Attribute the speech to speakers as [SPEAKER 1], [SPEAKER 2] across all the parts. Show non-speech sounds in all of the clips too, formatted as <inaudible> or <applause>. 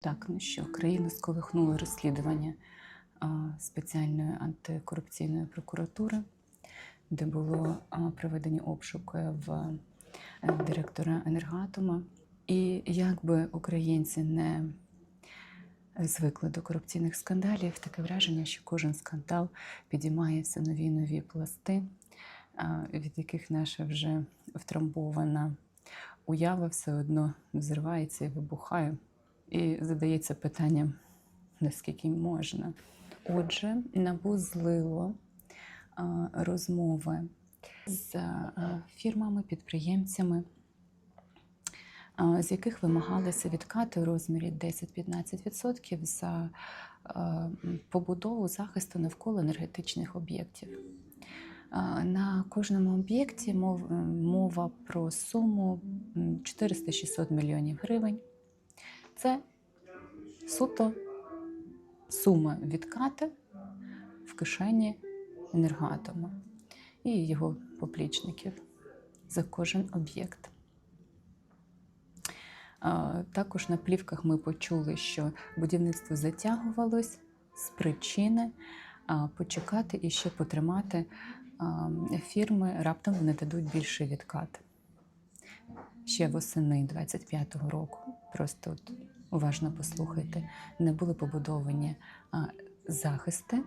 [SPEAKER 1] Так, ну що, країну сколихнуло розслідування спеціальної антикорупційної прокуратури, де було проведені обшуки в е, директора енергоатома. І як би українці не звикли до корупційних скандалів, таке враження, що кожен скандал підіймає все нові нові пласти, від яких наша вже втрамбована уява все одно взривається і вибухає. І задається питання, наскільки можна. Отже, НАБУ злило розмови з фірмами, підприємцями, з яких вимагалися відкати у розмірі 10-15% за побудову захисту навколо енергетичних об'єктів. На кожному об'єкті мов- мова про суму 400-600 мільйонів гривень. Це суто сума відкати в кишені енергоатома і його поплічників за кожен об'єкт. Також на плівках ми почули, що будівництво затягувалось з причини почекати і ще потримати фірми, раптом вони дадуть більше відкат. Ще восени 25-го року, просто от уважно послухайте, не були побудовані захисти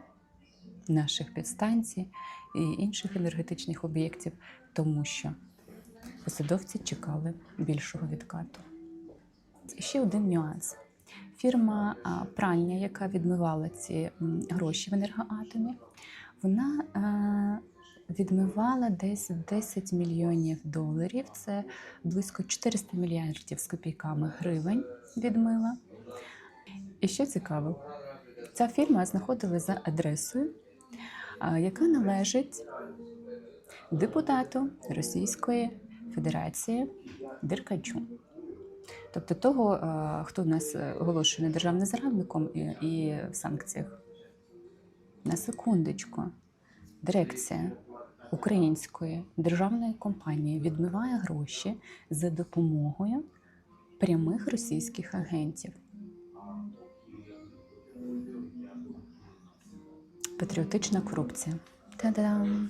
[SPEAKER 1] наших підстанцій і інших енергетичних об'єктів, тому що посадовці чекали більшого відкату. Ще один нюанс. Фірма а, пральня, яка відмивала ці гроші в енергоатомі, вона е, відмивала десь 10 мільйонів доларів. Це близько 400 мільярдів з копійками гривень відмила. І що цікаво, ця фірма знаходилась за адресою, яка належить депутату Російської Федерації Деркачу. Тобто того, хто в нас оголошений державним зрадником і в санкціях. На секундочку, дирекція української державної компанії відмиває гроші за допомогою прямих російських агентів. Патріотична корупція. Та-дам!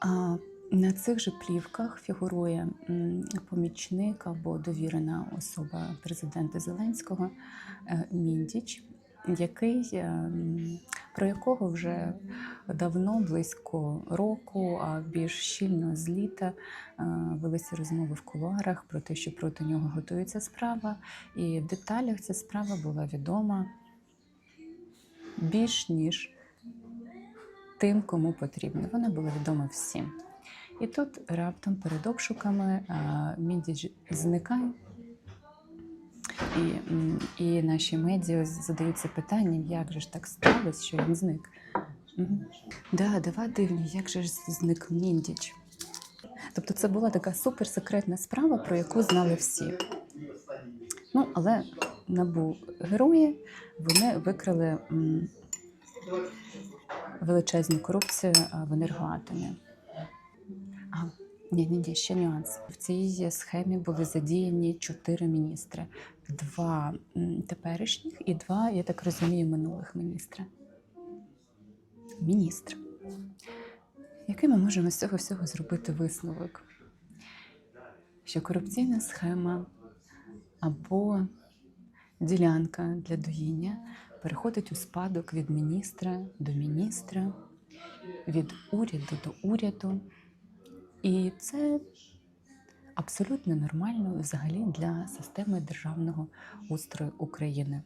[SPEAKER 1] А на цих же плівках фігурує помічник або довірена особа президента Зеленського е, Міндіч, який, е, м, про якого вже давно, близько року, а більш щільно з літа е, велися розмови в кулуарах про те, що проти нього готується справа, і в деталях ця справа була відома більш ніж тим, кому потрібно. Вона була відома всім. І тут раптом перед обшуками а, Міндіч зникає. І, і наші медіа задаються питанням, як же ж так сталося, що він зник. Да, дива дивні, як же ж зник Міндіч. Тобто це була така суперсекретна справа, про яку знали всі. Ну, але набу герої вони викрили величезну корупцію в енергоатомі. Ні, ні, ні, ще нюанс. В цій схемі були задіяні чотири міністри: два теперішніх і два, я так розумію, минулих міністра. Міністр. Який ми можемо з цього всього зробити висновок? Що корупційна схема або ділянка для доїння переходить у спадок від міністра до міністра, від уряду до уряду. І це абсолютно нормально взагалі для системи державного устрою України.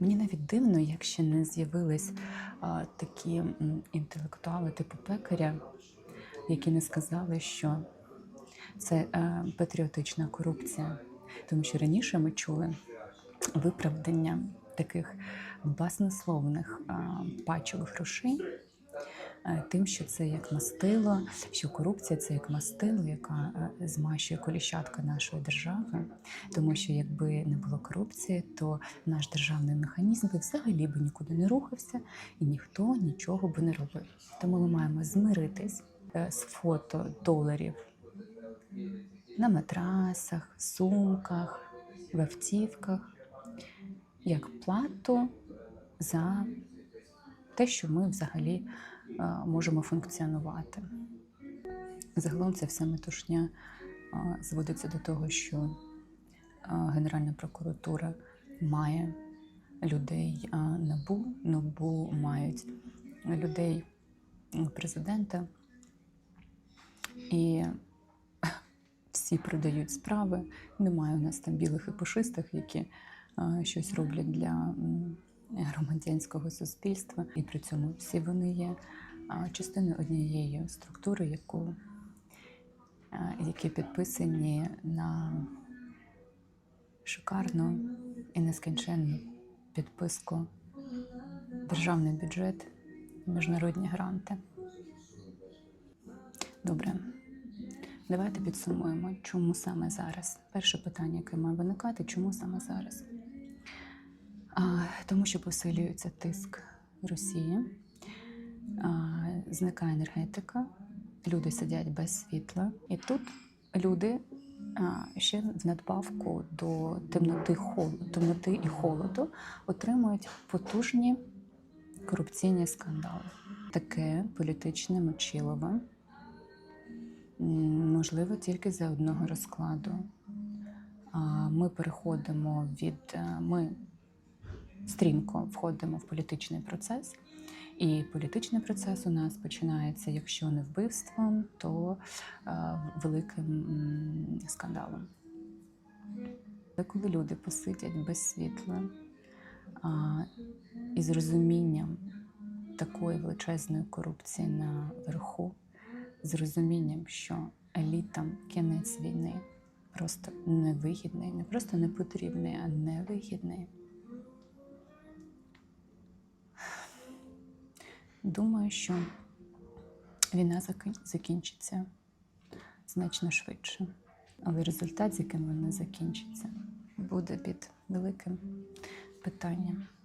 [SPEAKER 1] Мені навіть дивно, як ще не з'явились такі інтелектуали типу пекаря, які не сказали, що це е, патріотична корупція. Тому що раніше ми чули виправдання таких баснословних пачок грошей тим, що це як мастило, що корупція це як мастило, яка е, змащує коліщатка нашої держави. Тому що якби не було корупції, то наш державний механізм би взагалі би нікуди не рухався і ніхто нічого би не робив. Тому ми маємо змиритись е, з фото доларів на матрасах, сумках, в автівках, як плату за те, що ми взагалі е, можемо функціонувати. Загалом це вся метушня е, зводиться до того, що е, Генеральна прокуратура має людей е, НАБУ, НАБУ мають людей президента, і <laughs> всі продають справи. Немає у нас там білих і пушистих, які е, щось роблять для громадянського суспільства, і при цьому всі вони є частиною однієї структури, яку, які підписані на шикарну і нескінченну підписку державний бюджет, міжнародні гранти. Добре. Давайте підсумуємо, чому саме зараз. Перше питання, яке має виникати, чому саме зараз? Тому що посилюється тиск Росії, зникає енергетика, люди сидять без світла, і тут люди ще в надбавку до темноти, темноти і холоду отримують потужні корупційні скандали. Таке політичне мочилове можливо тільки за одного розкладу. Ми переходимо від е, ми стрімко входимо в політичний процес, і політичний процес у нас починається, якщо не вбивством, то е, великим скандалом. Коли люди посидять без світла і з розумінням такої величезної корупції на верху, з розумінням, що елітам кінець війни просто невигідний, не просто не потрібний, а невигідний. Думаю, що війна закінчиться значно швидше, але результат, з яким вона закінчиться, буде під великим питанням.